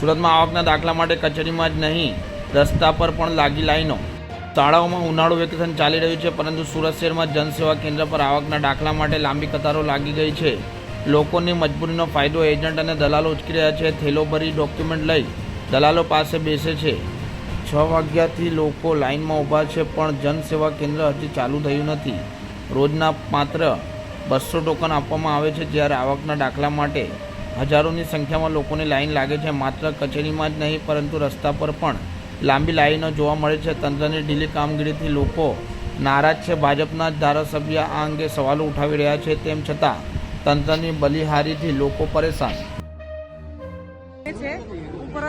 સુરતમાં આવકના દાખલા માટે કચેરીમાં જ નહીં, રસ્તા પર પણ લાગી લાઈનો. શાળાઓમાં ઉનાળુ વેકેશન ચાલી રહ્યું છે, પરંતુ સુરત શહેરમાં જનસેવા કેન્દ્ર પર આવકના દાખલા માટે લાંબી કતારો લાગી ગઈ છે. લોકોની મજબૂરીનો ફાયદો એજન્ટ અને દલાલો ઉચકી રહ્યા છે, થેલો ભરી ડોક્યુમેન્ટ લઈ દલાલો પાસે બેસે છે. છ વાગ્યાથી લોકો લાઇનમાં ઊભા છે, પણ જનસેવા કેન્દ્ર હજી ચાલુ થયું નથી. રોજના માત્ર બસો ટોકન આપવામાં આવે છે, જ્યારે આવકના દાખલા માટે હજારોની સંખ્યામાં લોકોની લાઈન લાગે છે. માત્ર કચેરીમાં જ નહીં, પરંતુ રસ્તા પર પણ લાંબી લાઈનો જોવા મળે છે. તંત્રની ઢીલી કામગીરીથી લોકો નારાજ છે. ભાજપના ધારાસભ્ય આ અંગે સવાલો ઉઠાવી રહ્યા છે. તેમ છતાં તંત્રની બલિહારીથી લોકો પરેશાન.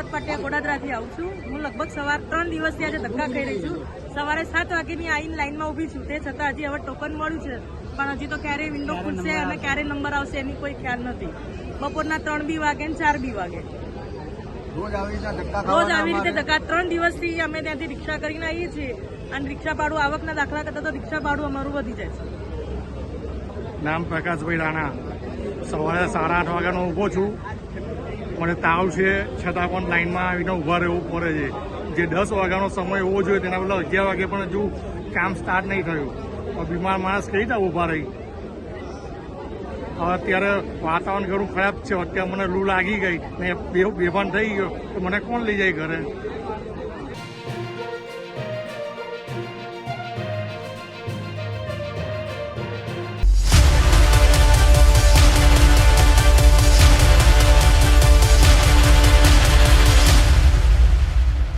હું પટેલ ગોડાદરાથી આવું છું. હું લગભગ સવાર ત્રણ દિવસથી આજે ધક્કા ખાઈ રહી છું. સવારે સાત વાગ્યાની આવીને લાઈનમાં ઊભી છું. તે છતાં હજી હવે ટોકન મળ્યું છે પણ હજી તો ક્યારે વિન્ડો ખુલશે અને ક્યારે નંબર આવશે એની કોઈ ખ્યાલ નથી. બપોરના ત્રણ બી વાગે ને ચાર બી વાગે. રોજ આવી રીતે. ધક્કા ત્રણ દિવસથી અમે ત્યાંથી રિક્ષા કરીને આવીએ છીએ અને રિક્ષા ભાડું આવકના દાખલા કરતા તો રિક્ષા ભાડું અમારું વધી જાય છે. નામ પ્રકાશભાઈ રાણા. સવારે સાડા આઠ વાગ્યાનો ઊભો છું. મને તાવ છે, છતાં પણ લાઈનમાં આવીને ઊભા રહેવું પડે છે. જે દસ વાગ્યાનો સમય હોવો જોઈએ, તેના બદલે અગિયાર વાગે પણ હજુ કામ સ્ટાર્ટ નહીં થયું. બીમાર માણસ કઈ રીતે ઊભા રહી? હવે અત્યારે વાતાવરણ ઘણું ખરાબ છે. અત્યારે મને લૂ લાગી ગઈ. ને બેભાન થઈ ગયો. તો મને કોણ લઈ જાય ઘરે?